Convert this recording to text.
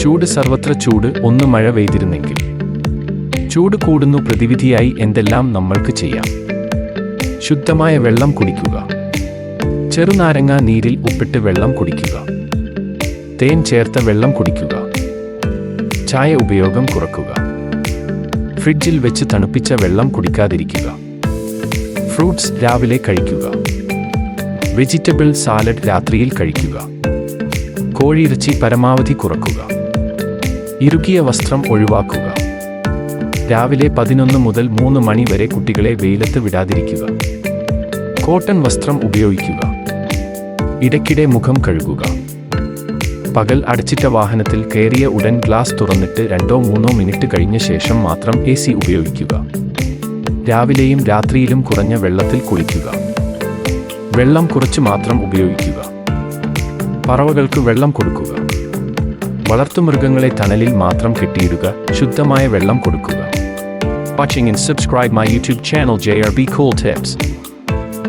ചൂട് സർവത്ര ചൂട് ഒന്ന് മഴ പെയ്തിരുന്നെങ്കിൽ. ചൂട് കൂടുന്നു പ്രതിവിധിയായി എന്തെല്ലാം നമ്മൾക്ക് ചെയ്യാം. ശുദ്ധമായ വെള്ളം കുടിക്കുക. ചെറുനാരങ്ങ നീരിൽ ഉപ്പിട്ട് വെള്ളം കുടിക്കുക. തേൻ ചേർത്ത വെള്ളം കുടിക്കുക. ചായ ഉപയോഗം കുറക്കുക. ഫ്രിഡ്ജിൽ വെച്ച് തണുപ്പിച്ച വെള്ളം കുടിക്കാതിരിക്കുക. ഫ്രൂട്ട്സ് രാവിലെ കഴിക്കുക. വെജിറ്റബിൾ സാലഡ് രാത്രിയിൽ കഴിക്കുക. കോഴിയിറച്ചി പരമാവധി കുറക്കുക. ഇറുകിയ വസ്ത്രം ഒഴിവാക്കുക. രാവിലെ പതിനൊന്ന് മുതൽ മൂന്ന് മണി വരെ കുട്ടികളെ വെയിലത്ത് വിടാതിരിക്കുക. കോട്ടൺ വസ്ത്രം ഉപയോഗിക്കുക. ഇടയ്ക്കിടെ മുഖം കഴുകുക. പകൽ അടച്ചിട്ട വാഹനത്തിൽ കയറിയ ഉടൻ ഗ്ലാസ് തുറന്നിട്ട് രണ്ടോ മൂന്നോ മിനിറ്റ് കഴിഞ്ഞ ശേഷം മാത്രം എ സി ഉപയോഗിക്കുക. രാവിലെയും രാത്രിയിലും കുറഞ്ഞ വെള്ളത്തിൽ കുളിക്കുക. വെള്ളം കുറച്ച് മാത്രം ഉപയോഗിക്കുക. പറവകൾക്ക് വെള്ളം കൊടുക്കുക. വളർത്തുമൃഗങ്ങളെ തണലിൽ മാത്രം കെട്ടിയിടുക ശുദ്ധമായ വെള്ളം കൊടുക്കുക Watching and subscribe my YouTube channel JRB Cool Tips.